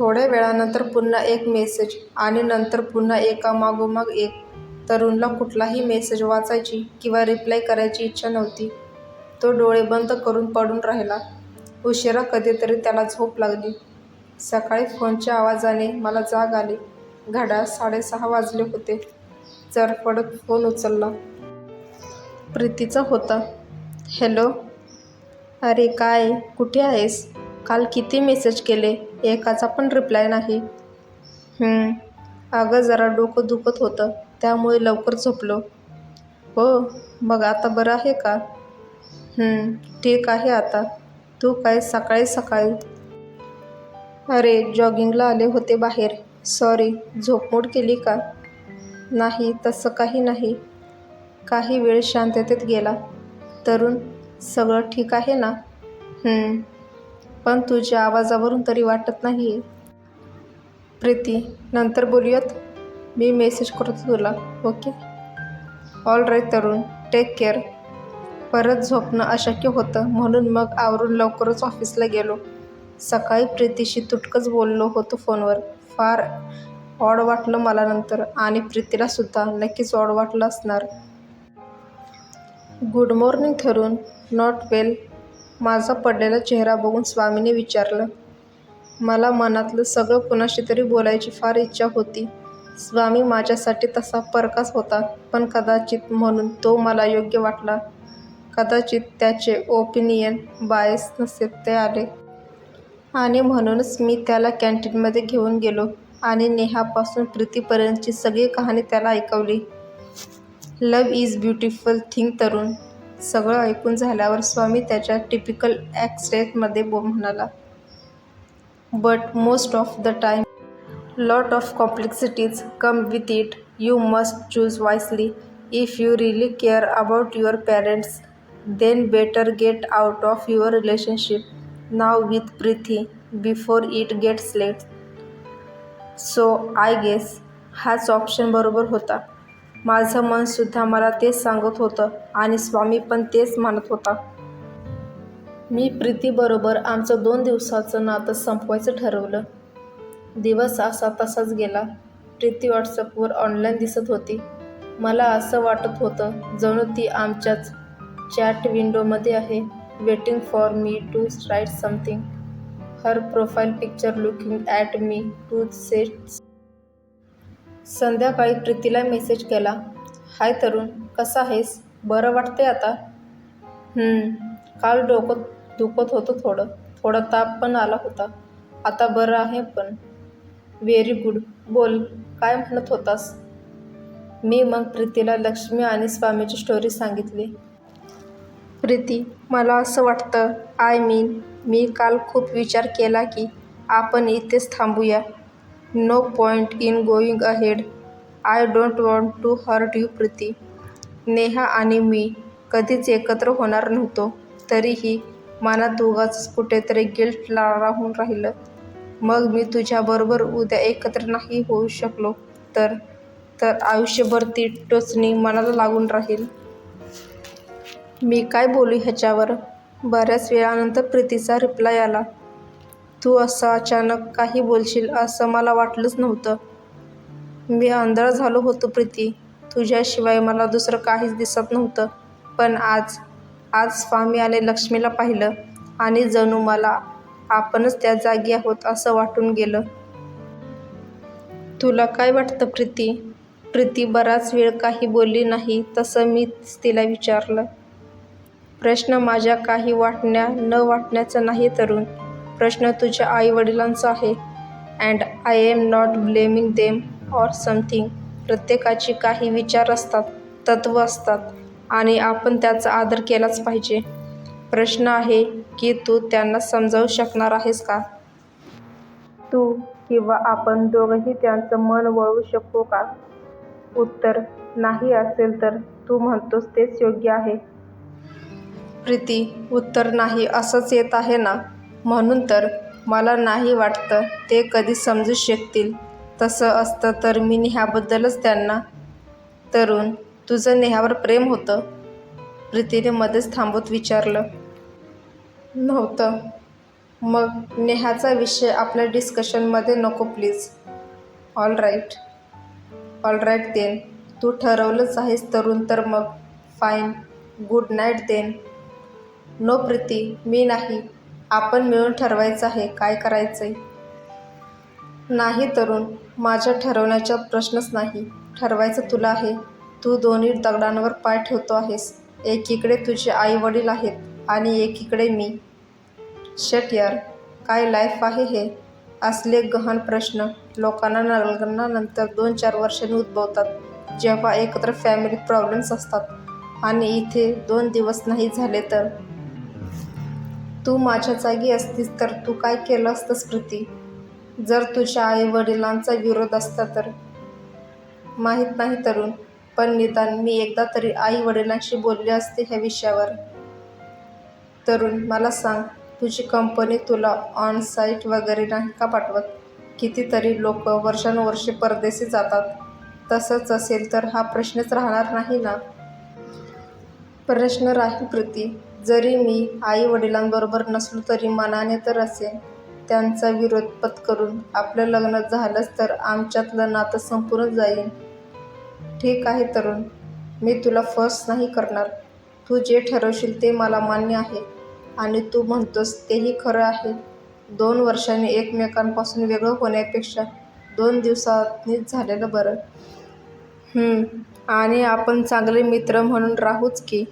थोड्या वेळानंतर पुन्हा एक मेसेज आणि नंतर पुन्हा एकामागोमाग एक. तरुणला कुठलाही मेसेज वाचायची किंवा रिप्लाय करायची इच्छा नव्हती. तो डोळे बंद करून पडून राहिला. उशिरा कधीतरी त्याला झोप लागली. सकाळी फोनच्या आवाजाने मला जाग आली. घड्याळ साडेसहा वाजले होते. चरफडत फोन उचलला. प्रीतीचा होता. हॅलो. अरे काय, कुठे आहेस? काल किती मेसेज केले, एकाचा पण रिप्लाय नाही. अगं जरा डोकं दुखत होतं, त्यामुळे लवकर झोपलो. हो, मग आता बरं आहे का? ठीक आहे आता. तू काय सकाळी सकाळी? अरे जॉगिंगला आले होते बाहेर. सॉरी, झोपमोड केली का? नाही तसं काही नाही. काही वेळ शांततेत गेला. तरुण, सगळं ठीक आहे ना? पण तुझ्या आवाजावरून तरी वाटत नाहीये. प्रीती, नंतर बोलूयात. मी मेसेज करतो तुला, okay? Alright Tarun, take care. परत झोपणं अशक्य होतं म्हणून मग आवरून लवकरच ऑफिसला गेलो. सकाळी प्रीतीशी तुटकंच बोललो होतो फोनवर. फार ऑड वाटलं मला नंतर आणि प्रीतीला सुद्धा नक्कीच ऑड वाटलं असणार. गुड मॉर्निंग ठरून नॉट वेल? माझा पडलेला चेहरा बघून स्वामीने विचारलं. मला मनातलं सगळं कुणाशी तरी बोलायची फार इच्छा होती. स्वामी माझ्यासाठी तसा परकाच होता. पण कदाचित म्हणून तो मला योग्य वाटला. कदाचित त्याचे ओपिनियन बायस नसे ते आले. आणि म्हणूनच मी त्याला कॅन्टीनमध्ये घेऊन गेलो आणि नेहापासून प्रीतीपर्यंतची सगळी कहाणी त्याला ऐकवली. Love is beautiful thing Tarun. सगळं ऐकून झाल्यावर स्वामी त्याच्या टिपिकल ॲक्सेंटमध्ये म्हणाला. But most of the time lot of complexities come with it. You must choose wisely. If you really care about your parents then better get out of your relationship now with Preeti before it gets late. So I guess हाच option बरोबर होता. माझं मनसुद्धा मला तेच सांगत होतं आणि स्वामी पण तेच म्हणत होता. मी प्रीतीबरोबर आमचं दोन दिवसाचं नातं संपवायचं ठरवलं. दिवस असा तसाच गेला. प्रीती व्हॉट्सअपवर ऑनलाईन दिसत होती. मला असं वाटत होतं जणू ती आमच्याच चॅट विंडोमध्ये आहे, waiting for me to write something. Her profile picture looking at me to sets संध्याकाळी प्रीतीला मेसेज केला. हाय तरुण, कसा आहेस? बरं वाटते आता? काल डोकं दुखत होतं थोडं. थोडा ताप पण आला होता. आता बरं आहे पण. Very good. बोल, काय म्हणत होतास? मी मग प्रीतीला लक्ष्मी आणि स्वामीची स्टोरी सांगितली. प्रीती, मला असं वाटतं आय मीन मी काल खूप विचार केला की आपण इथेच थांबूया. No point in going ahead. I don't want to hurt you Preeti. Neha आणि मी कधीच एकत्र होणार नव्हतो. तरीही मनात उगाचच कुठेतरी गिल्ट राहून राहिलं. मग मी तुझ्याबरोबर उद्या एकत्र नाही होऊ शकलो तर? तर आयुष्यभर ती टोचणी मनाला लागून राहील. मी काय बोलू ह्याच्यावर? बऱ्याच वेळानंतर प्रीतीचा रिप्लाय आला. तू असं अचानक काही बोलशील असं मला वाटलंच नव्हतं. मी आंधळा झालो होतो प्रीती. तुझ्याशिवाय मला दुसरं काहीच दिसत नव्हतं. पण आज, आज स्वामी आणि लक्ष्मीला पाहिलं आणि जणू मला आपणच त्या जागी आहोत असं वाटून गेलं. तुला काय वाटतं प्रीती? प्रीती बराच वेळ काही बोलली नाही. तसं मीच तिला विचारलं. प्रश्न माझ्या काही वाटण्या न वाटण्याचा नाही तरुण. प्रश्न तुझ्या आई-वडिलांचा आहे. And I am not blaming them or something. प्रत्येकाची काही विचार असतात, तत्त्वं असतात आणि आपण त्यांचा आदर केलाच पाहिजे. प्रश्न आहे की तू त्यांना समजावू शकणार आहेस का? तू किंवा आपण दोघंही त्यांचं मन वळवू शकतो का? उत्तर नाही असेल तर तू म्हणतोस तेच योग्य आहे. प्रीती, उत्तर नाही असंच येत आहे ना? म्हणून तर. मला नाही वाटतं ते कधी समजू शकतील. तसं असतं तर मी नेहाबद्दलच त्यांना तरुण, तुझं नेहावर प्रेम होतं? प्रीतीने मध्येच थांबवत विचारलं. नव्हतं. मग नेहाचा विषय आपल्या डिस्कशनमध्ये नको please all right all right then तू ठरवलंच आहेस तरुण तर मग fine good night then no Preeti मी नाही आपण मिळून ठरवायचं आहे काय करायचंय? नाही तरुण माझ्या ठरवण्याचा प्रश्नच नाही. ठरवायचं तुला आहे. तू दोन्ही दगडांवर पाय ठेवतो आहेस. एकीकडे तुझे आई वडील आहेत आणि एकीकडे मी. शट यार काय लाईफ आहे हे? असले गहन प्रश्न. लोकांना लग्नानंतर दोन चार वर्षांनी उद्भवतात. जेव्हा एकत्र फॅमिली प्रॉब्लेम्स असतात आणि इथे दोन दिवस नाही झाले तर? तू माझ्या जागी असतीस तर तू काय केलं असतंस प्रीती जर तुझ्या आई वडिलांचा विरोध असता तर? माहीत नाही तरुण पण निदान मी एकदा तरी आई वडिलांशी बोलले असते ह्या विषयावर. तरुण मला सांग तुझी कंपनी तुला ऑन साईट वगैरे नाही का पाठवत? कितीतरी लोक वर्षानुवर्षे परदेशी जातात. तसंच असेल तर हा प्रश्नच राहणार नाही ना? प्रश्न राहील प्रीती. जरी मी आई वडिलांबरोबर नसलो तरी मनाने तर असेल त्यांचा विरोध पत्करून आपलं लग्न झालंच तर आमच्यातलं नातं संपूर्ण जाईल ठीक आहे तरुण मी तुला फर्स्ट नाही करणार. तू जे ठरवशील ते मला मान्य आहे आणि तू म्हणतोस तेही खरं आहे. दोन वर्षांनी एकमेकांपासून वेगळं होण्यापेक्षा दोन दिवसांनीच झालेलं बरं. आणि आपण चांगले मित्र म्हणून राहूच की.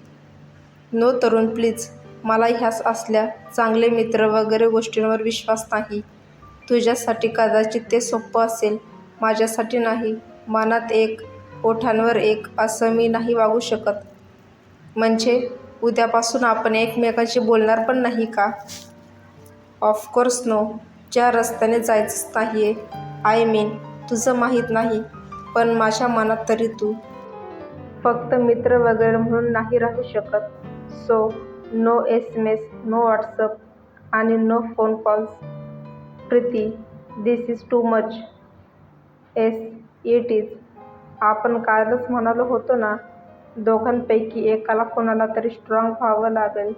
नो तरुण प्लीज. मला ह्याच असल्या चांगले मित्र वगैरे गोष्टींवर विश्वास नाही. तुझ्यासाठी कदाचित ते सोपं असेल. माझ्यासाठी नाही. मनात एक ओठांवर एक असं मी नाही वागू शकत. म्हणजे उद्यापासून आपण एकमेकांशी बोलणार पण नाही का? ऑफकोर्स नो ज्या रस्त्याने जायचंच नाही आहे आय मीन तुझं माहीत नाही. पण माझ्या मनात तरी तू. फक्त मित्र वगैरे म्हणून नाही राहू शकत. So no S M S no WhatsApp आणि no phone calls. Preeti this is too much as it is आपण कालच म्हणालो होतो ना दोघांपैकी एकाला कोणाला तरी स्ट्रॉंग व्हावं लागेल.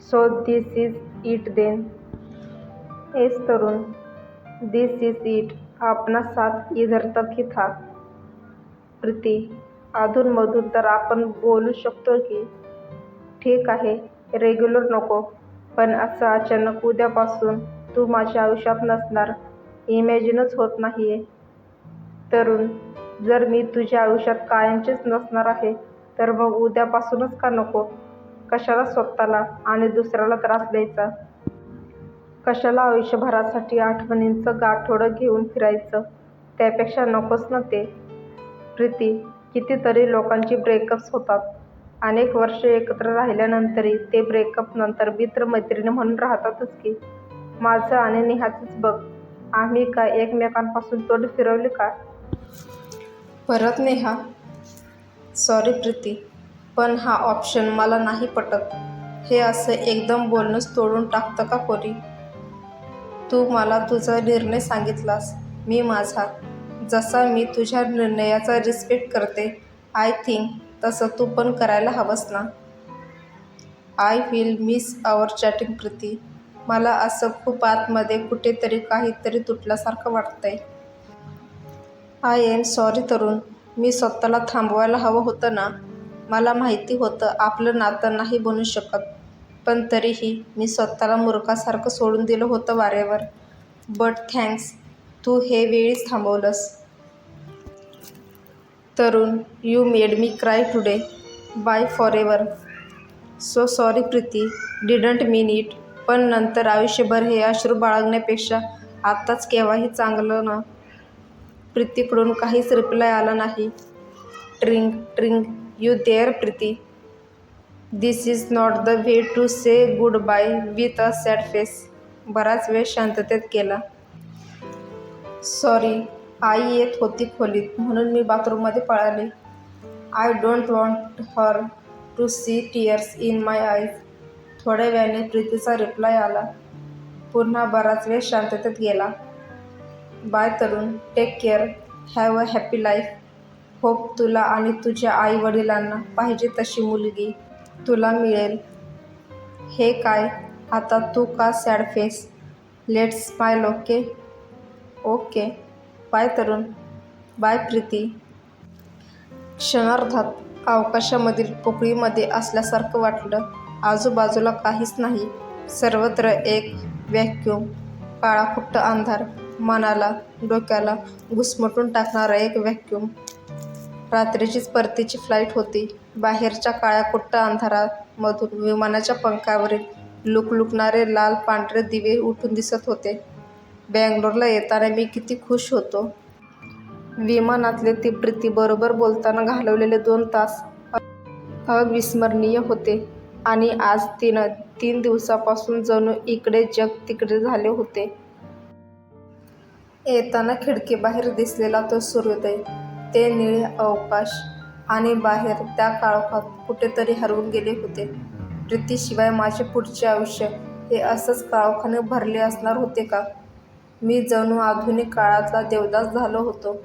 So this is it then yes Tarun. This is it अपना साथ इधर तक ही था. प्रीती अधूनमधून तर आपण बोलू शकतो की ठीक आहे रेग्युलर नको. पण असं अचानक उद्यापासून तू माझ्या आयुष्यात नसणार. इमॅजिनच होत नाही आहे तरुण जर मी तुझ्या आयुष्यात कायमचेच नसणार आहे तर मग उद्यापासूनच का नको? कशाला स्वतःला आणि दुसऱ्याला त्रास द्यायचा? कशाला आयुष्यभरासाठी आठवणींचं गाठोडं घेऊन फिरायचं? त्यापेक्षा नकोच ना ते. प्रीती कितीतरी लोकांची ब्रेकअप्स होतात. अनेक वर्षे एकत्र राहिल्यानंतरही ते ब्रेकअप नंतर मित्रमैत्रिणी म्हणून राहतातच की. माझं आणि नेहाचंच बघ. आम्ही काय एकमेकांपासून तोंड फिरवले का? परत नेहा. सॉरी प्रीती. पण हा ऑप्शन मला नाही पटत. हे असं एकदम बोलणंच तोडून टाकतं का कोणी तू मला तुझा निर्णय सांगितलास. मी माझा. जसा मी तुझ्या निर्णयाचा रिस्पेक्ट करते आय थिंक तसं तू पण करायला हवंस ना? I will miss our chatting Preeti. मला असं खूप आतमध्ये कुठेतरी काहीतरी तुटल्यासारखं वाटतंय. आय एम सॉरी तरुण. मी स्वतःला थांबवायला हवं होतं ना? मला माहिती होतं आपलं नातं नाही बनू शकत. पण तरीही मी स्वतःला मूर्खासारखं सोडून दिलं होतं वाऱ्यावर. बट थँक्स तू हे वेळीच थांबवलंस. Tarun you made me cry today bye forever so sorry Preeti. Didn't mean it पण नंतर आयुष्यभर हे अश्रू बाळगण्यापेक्षा आत्ताच केव्हाही चांगलं ना. प्रीतीकडून काहीच रिप्लाय आला नाही. ट्रिंग ट्रिंग you there Preeti? This is not the way to say goodbye with a sad face बराच वेळ शांततेत गेला. सॉरी आई येत होती खोलीत. म्हणून मी बाथरूममध्ये पळाले. I don't want her to see tears in my eyes थोड्या वेळाने प्रीतीचा रिप्लाय आला. पुन्हा बराच वेळ शांततेत गेला. Bye Tarun take care have a happy life hope तुला आणि तुझ्या आई वडिलांना पाहिजे तशी मुलगी तुला मिळेल. हे काय? आता तू का sad face let's smile okay okay. Bye Tarun. Bye Preeti. क्षणार्धात अवकाशामधील पोकळीमध्ये असल्यासारखं वाटलं. आजूबाजूला काहीच नाही. सर्वत्र एक व्हॅक्यूम काळाकुट्ट अंधार मनाला डोक्याला घुसमटून टाकणारा एक व्हॅक्यूम. रात्रीचीच परतीची फ्लाईट होती. बाहेरच्या काळ्याकुट्ट अंधारामधून विमानाच्या पंखावरील लुकलुकणारे लाल पांढरे दिवे उठून दिसत होते. बँगलोरला येताना मी किती खुश होतो. विमानातले ती प्रीती बरोबर बोलताना घालवलेले दोन तास अविस्मरणीय होते. आणि आज तिनं तीन दिवसापासून जणू इकडे जग तिकडे झाले होते. येताना खिडकीबाहेर दिसलेला तो सूर्योदय ते निळे अवकाश आणि बाहेर त्या काळोखात कुठेतरी हरवून गेले होते. प्रीतीशिवाय माझे पुढचे आयुष्य हे असंच काळोखाने भरले असणार होते का? मी जणू आधुनिक काळातला देवदास झालो होतो.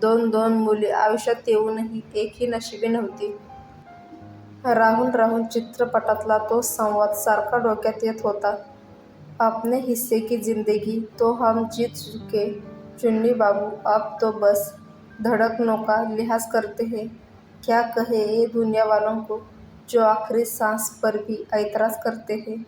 दोन दोन मुली आयुष्यात येऊनही एकही नशिबी नव्हती. राहून राहून चित्रपटातला तो संवाद सारखा डोक्यात येत होता. अपने हिस्से की जिंदगी तो हम जीत चुके. चुन्नी बाबू अब तो बस. धड़कनों का लिहाज करते हैं। क्या कहे ये दुनिया वालों को जो आखिरी सांस पर भी ऐतराज करते हैं?